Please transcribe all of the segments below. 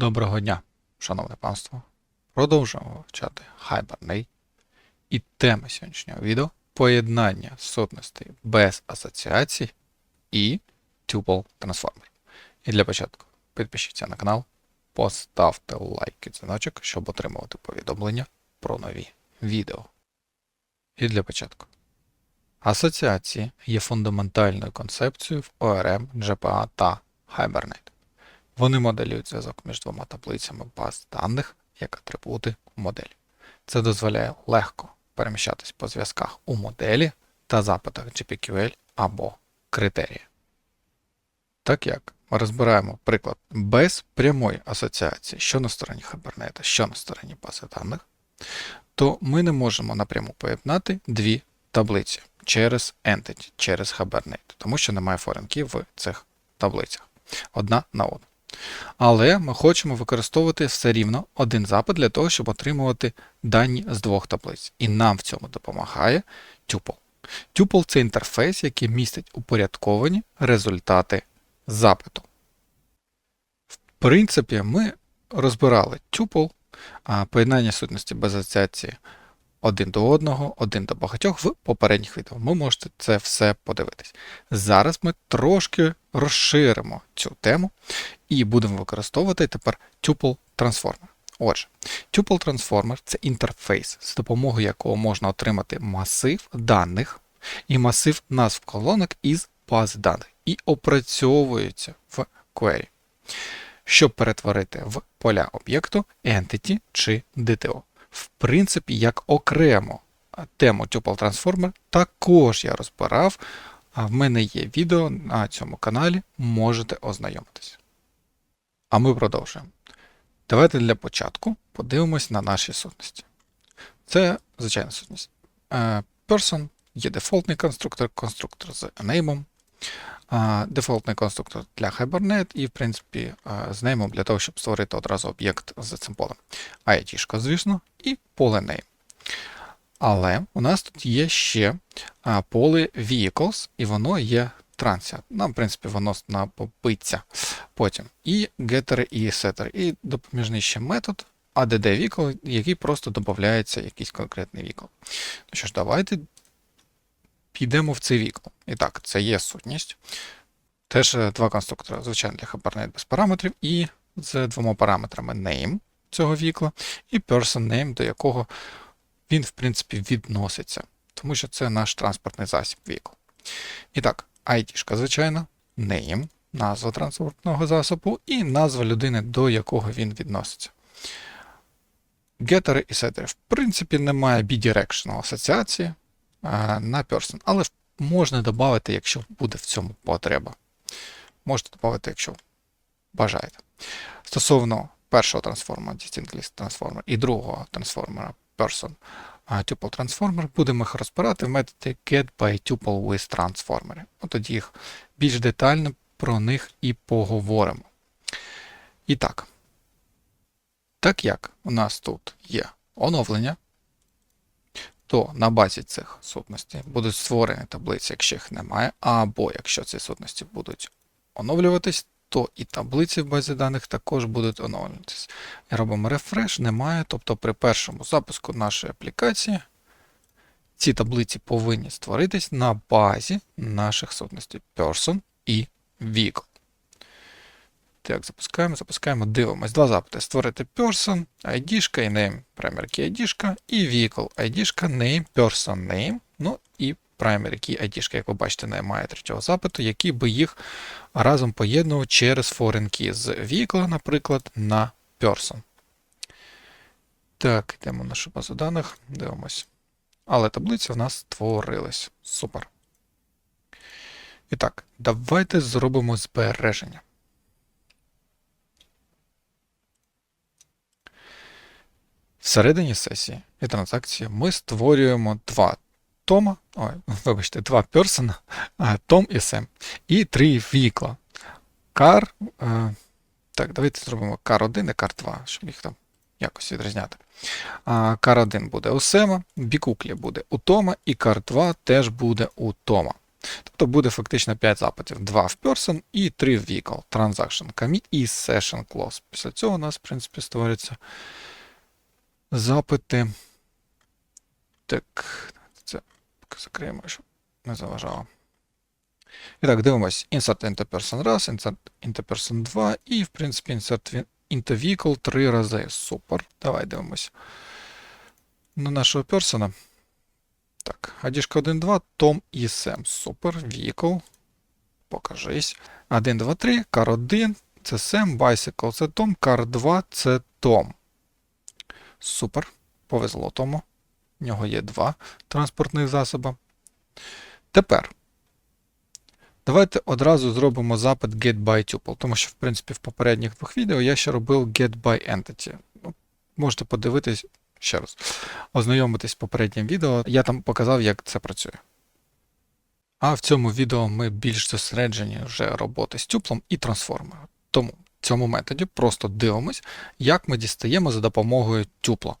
Доброго дня, шановне панство. Продовжуємо вивчати Hibernate. І тема сьогоднішнього відео поєднання сутностей без асоціацій і Tuple Transformer. І для початку підпишіться на канал, поставте лайк і дзвіночок, щоб отримувати повідомлення про нові відео. І для початку. Асоціації є фундаментальною концепцією в ORM, GPA та Hibernate. Вони моделюють зв'язок між двома таблицями баз даних як атрибути у моделі. Це дозволяє легко переміщатись по зв'язках у моделі та запитах GPQL або критерії. Так як ми розбираємо приклад без прямої асоціації, що на стороні Hibernate, що на стороні бази даних, то ми не можемо напряму поєднати дві таблиці через Entity, через Hibernate, тому що немає форенків в цих таблицях одна на одну. Але ми хочемо використовувати все рівно один запит для того, щоб отримувати дані з двох таблиць. І нам в цьому допомагає Tuple. Tuple – це інтерфейс, який містить упорядковані результати запиту. В принципі, ми розбирали Tuple, поєднання сутності без асоціації один до одного, один до багатьох в попередніх відео. Ви можете це все подивитись. Зараз ми трошки розширимо цю тему і будемо використовувати тепер Tuple Transformer. Отже, Tuple Transformer це інтерфейс, з допомогою якого можна отримати масив даних і масив назв колонок із бази даних і опрацьовується в query, щоб перетворити в поля об'єкту Entity чи DTO. В принципі, як окремо тему Tuple Transformer також я розбирав. А в мене є відео на цьому каналі, можете ознайомитися. А ми продовжуємо. Давайте для початку подивимось на наші сутності. Це звичайна сутність. Е, Person є дефолтний конструктор, конструктор з name, дефолтний конструктор для Hibernate і, в принципі, з name для того, щоб створити одразу об'єкт з цим полем. IT, звісно, і поле name. Але у нас тут є ще поле vehicles, і воно є transient. Нам, в принципі, воно знадобиться потім. І getter, і setter. І допоміжний ще метод add vehicle, який просто додається якийсь конкретний vehicle. Ну що ж, давайте підемо в цей vehicle. І так, це є сутність. Теж е, два конструктори, звичайно, для Hibernate без параметрів, і з двома параметрами name цього вікла, і person name, до якого він, в принципі, відноситься, тому що це наш транспортний засіб вікл. І так, ID, звичайно, name, назва транспортного засобу і назва людини, до якого він відноситься. Гетери і сеттери, в принципі, немає bidirectional асоціації на person, але можна додати, якщо буде в цьому потреба. Можете додати, якщо бажаєте. Стосовно першого трансформера Distinct List Transformer і другого трансформера Person Tuple Transformer, будемо їх розбирати в методі with Transformer. Тоді їх більш детально про них і поговоримо. І так, так як у нас тут є оновлення, то на базі цих сутностей будуть створені таблиці, якщо їх немає, або якщо ці сутності будуть оновлюватись, то і таблиці в базі даних також будуть оновлюватися. Робимо рефреш, немає. Тобто при першому запуску нашої аплікації ці таблиці повинні створитись на базі наших сутностей Person і Vehicle. Так, запускаємо, запускаємо, дивимось. Два запити. Створити Person, ID і name, primary key ID і Vehicle, ID, name, person name, ну і primary key ID, як ви бачите, немає третього запиту, який би їх разом поєднував через foreign key з vehicle, наприклад, на person. Так, йдемо в нашу базу даних, дивимось. Але таблиця в нас створилась. Супер. І так, давайте зробимо збереження. Всередині сесії і транзакції ми створюємо два Тома, ой, вибачте, два персона, Том і Сем, і три вікла. Кар. Е, так, давайте зробимо кар 1 і кар 2, щоб їх там якось відрізняти. Кар 1 буде у Сема, Бікуклі буде у Тома, і кар 2 теж буде у Тома. Тобто буде фактично 5 запитів: 2 в person і 3 в vehicle. Transaction commit і session close. Після цього у нас, в принципі, створюються запити. Так, це закриємо, щоб не заважало. І так, дивимось. Insert into person раз, insert into person 2 і, в принципі, insert win- into vehicle 3 рази. Супер. Давай дивимось. На нашого персона. Так, адішка 1, 2, Том і Сем. Супер. Vehicle. Покажись. 1, 2, 3, car 1, це Сем, Bicycle це Том, car 2 це Том. Супер. Повезло тому. В нього є два транспортних засоби. Тепер. Давайте одразу зробимо запит get by tuple, тому що, в принципі, в попередніх двох відео я ще робив get by entity. Ну, можете подивитись ще раз, ознайомитись з попереднім відео. Я там показав, як це працює. А в цьому відео ми більш зосереджені вже роботи з тюплом і трансформером. Тому цьому методі просто дивимось, як ми дістаємо за допомогою тюпла.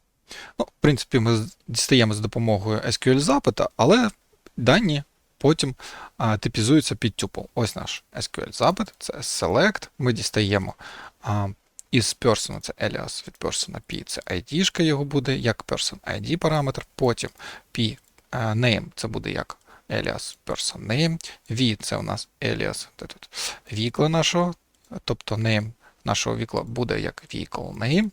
Ну, в принципі, ми дістаємо за допомогою SQL запита, але дані потім а, типізуються під тюпл. Ось наш SQL запит, це select. Ми дістаємо а, із person, це alias від person P, це ID його буде як person ID параметр, потім P а, name це буде як alias person name, V це у нас alias де тут, вікла нашого, тобто name нашого вікла буде як vehicle name.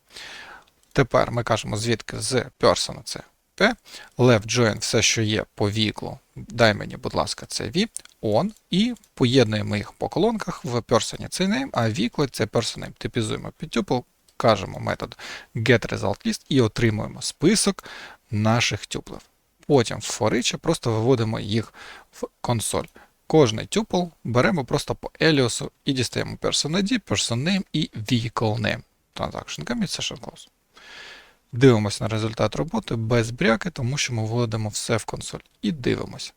Тепер ми кажемо, звідки з person це P, left join все, що є по віклу, дай мені, будь ласка, це V, on, і поєднуємо їх по колонках в person це name, а вікло це person name. Типізуємо під tuple, кажемо метод getResultList і отримуємо список наших тюплів. Потім в for просто виводимо їх в консоль. Кожний тюпл беремо просто по еліосу і дістаємо person ID, person name і vehicle name. Transaction commit, session close. Дивимося на результат роботи без бряки, тому що ми вводимо все в консоль. І дивимося.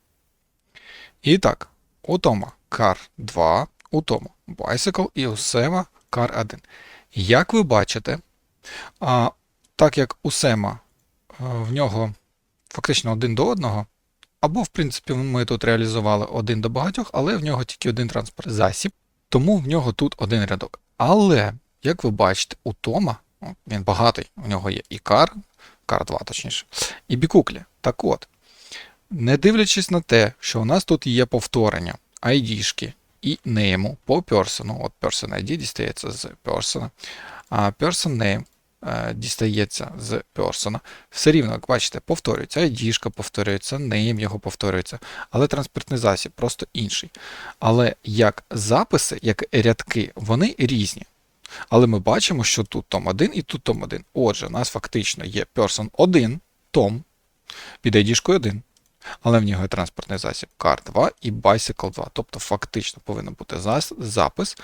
І так, у Тома car 2, у Тома Bicycle і у Сема car 1. Як ви бачите, а, так як у Сема в нього фактично один до одного, або, в принципі, ми тут реалізували один до багатьох, але в нього тільки один транспорт засіб, тому в нього тут один рядок. Але, як ви бачите, у Тома Він багатий, у нього є і кар, кар 2 точніше, і бікуклі. Так от, не дивлячись на те, що у нас тут є повторення ID-шки і нейму по персону. От person ID дістається з persona, а person name дістається з персона. Все рівно, як бачите, повторюється ID-шка повторюється, нейм його повторюється, але транспортний засіб просто інший. Але як записи, як рядки, вони різні. Але ми бачимо, що тут Том 1 і тут Том 1. Отже, у нас фактично є person 1, Том, під ID 1. Але в нього є транспортний засіб car 2 і bicycle 2. Тобто фактично повинен бути запис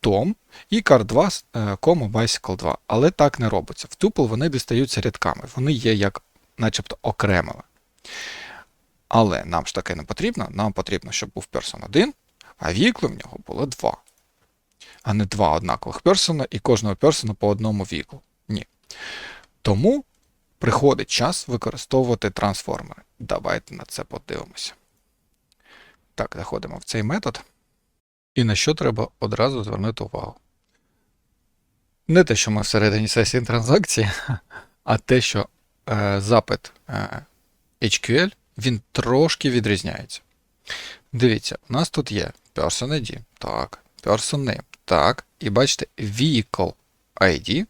Том і car 2, е, кома bicycle 2. Але так не робиться. В тупл вони дістаються рядками. Вони є як начебто окремими. Але нам ж таке не потрібно. Нам потрібно, щоб був person 1, а вікли в нього було 2 а не два однакових персона і кожного персона по одному віку. Ні. Тому приходить час використовувати трансформери. Давайте на це подивимося. Так, заходимо в цей метод. І на що треба одразу звернути увагу? Не те, що ми всередині сесії транзакції, а те, що е, запит е, HQL він трошки відрізняється. Дивіться, у нас тут є person ID, так, person name, так, і бачите, vehicle ID,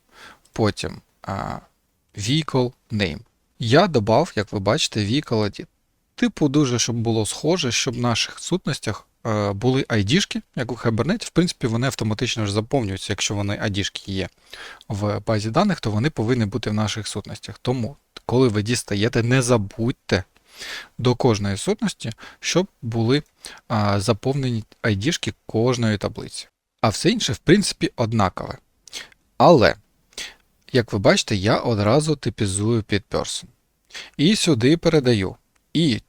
потім а, vehicle name. Я додав, як ви бачите, vehicle ID. Типу, дуже, щоб було схоже, щоб в наших сутностях е, були ID-шки, як у Hibernate. В принципі, вони автоматично ж заповнюються, якщо вони ID-шки є в базі даних, то вони повинні бути в наших сутностях. Тому, коли ви дістаєте, не забудьте до кожної сутності, щоб були а, заповнені ID-шки кожної таблиці. А все інше, в принципі, однакове. Але, як ви бачите, я одразу типізую під person. І сюди передаю і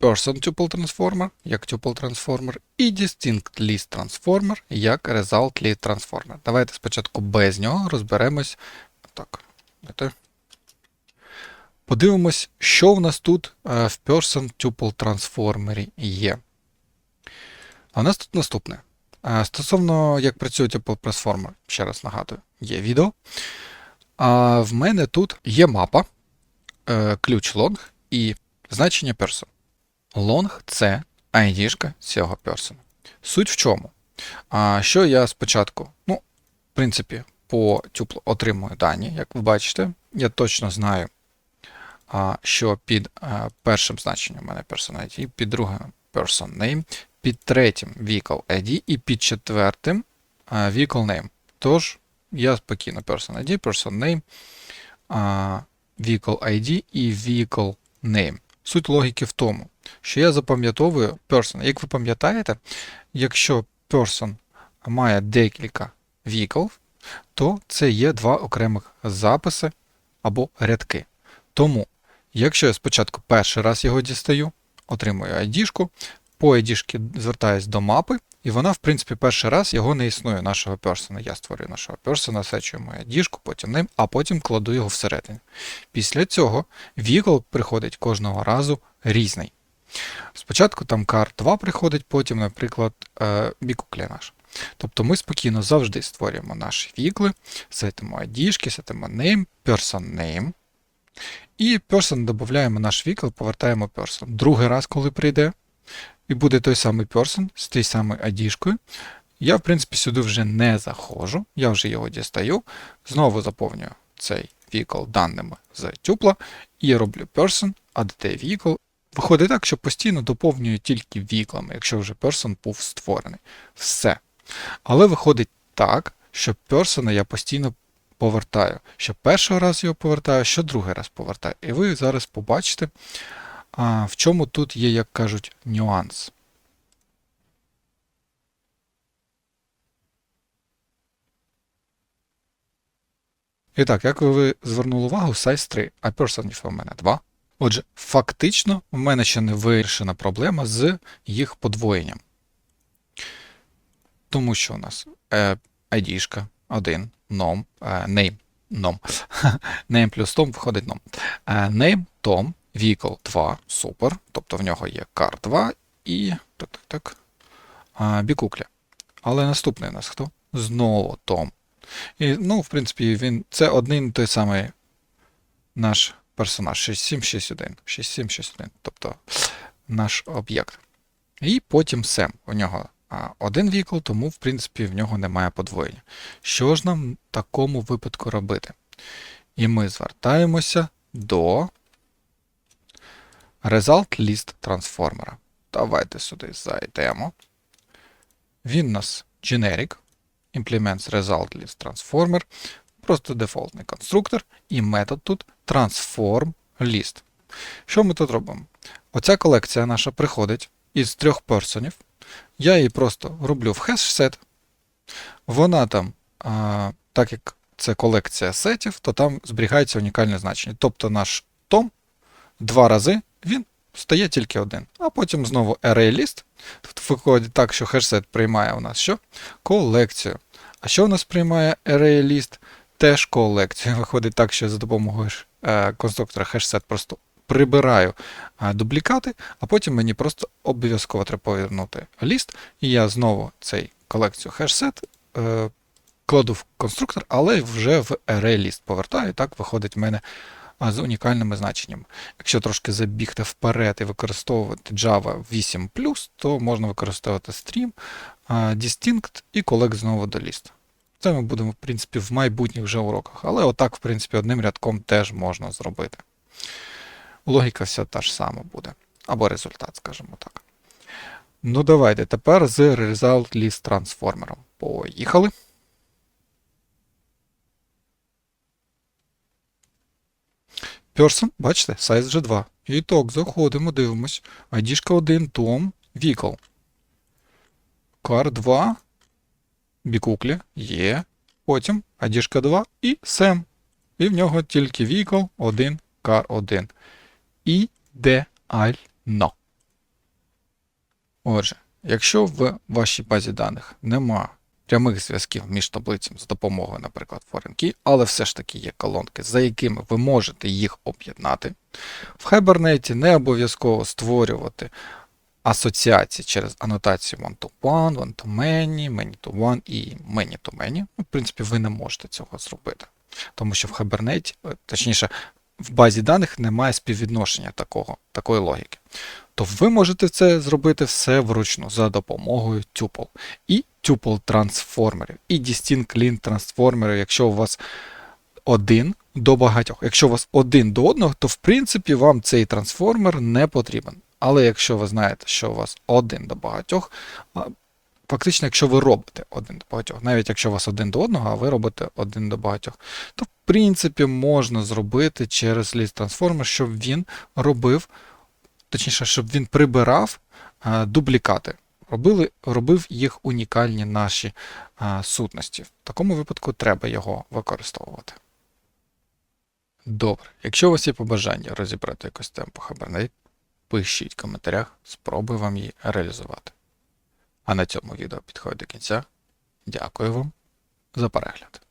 person tuple transformer як tuple transformer, і distinct list transformer як result list transformer. Давайте спочатку без нього розберемось. Так. Подивимось, що в нас тут е, в Person Tuple Transformer є. А у нас тут наступне. Е, Стосовно як працює Tuple Transformer, ще раз нагадую, є відео. А в мене тут є мапа, е, ключ long і значення person. Long це ID цього person. Суть в чому? А, Що я спочатку, ну, в принципі, по тюплу отримую дані, як ви бачите. Я точно знаю, що під першим значенням у мене person ID, під другим person name, під третім vehicle ID і під четвертим vehicle name. Тож, я спокійно person ID, person name, vehicle ID і vehicle name. Суть логіки в тому, що я запам'ятовую person. Як ви пам'ятаєте, якщо person має декілька vehicle, то це є два окремих записи або рядки. Тому, якщо я спочатку перший раз його дістаю, отримую ID-шку, по ID звертаюсь до мапи, і вона, в принципі, перший раз його не існує, нашого персона. Я створюю нашого персона, сечую мою ID-шку, потім ним, а потім кладу його всередину. Після цього vehicle приходить кожного разу різний. Спочатку там car 2 приходить, потім, наприклад, бікуклі наш. Тобто ми спокійно завжди створюємо наші вікли, сетимо ID, сетимо name, person name. І person додаємо наш вікл, повертаємо person. Другий раз, коли прийде, і буде той самий person з тією самою ID, я, в принципі, сюди вже не заходжу, я вже його дістаю, знову заповнюю цей вікл даними з тюпла і роблю person, add vehicle. Виходить так, що постійно доповнюю тільки віклами, якщо вже person був створений. Все. Але виходить так, що персона я постійно повертаю. Що першого раз його повертаю, що другий раз повертаю. І ви зараз побачите, а, в чому тут є, як кажуть, нюанс. І так, як ви звернули увагу, size 3, а персонів у мене 2. Отже, фактично, в мене ще не вирішена проблема з їх подвоєнням. Тому що у нас е, ID 1, nom, е, name, nom. name плюс Tom виходить nom. Е, name, Tom, vehicle 2, супер. Тобто в нього є car 2 і так, так, так, бікукля. Але наступний у нас хто? Знову Tom. І, ну, в принципі, він це один той самий наш персонаж 6761. 6761, тобто наш об'єкт. І потім Sam. У нього один вікл, тому, в принципі, в нього немає подвоєння. Що ж нам в такому випадку робити? І ми звертаємося до Result List трансформера. Давайте сюди зайдемо. Він у нас generic, implements Result List Transformer, просто дефолтний конструктор, і метод тут transform list. Що ми тут робимо? Оця колекція наша приходить із трьох персонів. Я її просто роблю в хеш-сет. Вона там, а, так як це колекція сетів, то там зберігається унікальне значення. Тобто наш том два рази він стає тільки один. А потім знову array list. Тут виходить так, що хешсет приймає у нас що? Колекцію. А що у нас приймає array list? Теж колекцію. Виходить так, що за допомогою е, конструктора хешсет просто прибираю дублікати, а потім мені просто обов'язково треба повернути ліст, і я знову цей колекцію хешсет е, кладу в конструктор, але вже в array ліст повертаю, і так виходить в мене з унікальними значеннями. Якщо трошки забігти вперед і використовувати Java 8, то можна використовувати stream, distinct і collect знову до ліст. Це ми будемо, в принципі, в майбутніх вже уроках, але отак, в принципі, одним рядком теж можна зробити логіка вся та ж сама буде. Або результат, скажімо так. Ну, давайте тепер з Result List трансформером. Поїхали. Person, бачите, size вже 2. І так, заходимо, дивимось. ID 1, Tom, Vehicle. Car 2. Бікуклі є. Потім ID 2 і Sam. І в нього тільки Vehicle 1, Car 1 ідеально. Отже, якщо в вашій базі даних нема прямих зв'язків між таблицями з допомогою, наприклад, foreign key, але все ж таки є колонки, за якими ви можете їх об'єднати. В Hibernate не обов'язково створювати асоціації через анотацію one-to-one, one-to-many, many-to-one і many-to-many. Ну, в принципі, ви не можете цього зробити. Тому що в Hibernate, е, точніше, в базі даних немає співвідношення такого, такої логіки. То ви можете це зробити все вручну за допомогою tuple. І tuple трансформерів, і distinct link трансформерів, якщо у вас один до багатьох. Якщо у вас один до одного, то в принципі вам цей трансформер не потрібен. Але якщо ви знаєте, що у вас один до багатьох, фактично, якщо ви робите один до багатьох, навіть якщо у вас один до одного, а ви робите один до багатьох, то в принципі можна зробити через list transformer, щоб він робив, точніше, щоб він прибирав а, дублікати. Робили, робив їх унікальні наші а, сутності. В такому випадку треба його використовувати. Добре. Якщо у вас є побажання розібрати якусь тему по пишіть в коментарях, спробую вам її реалізувати. А на цьому відео підходить до кінця. Дякую вам за перегляд.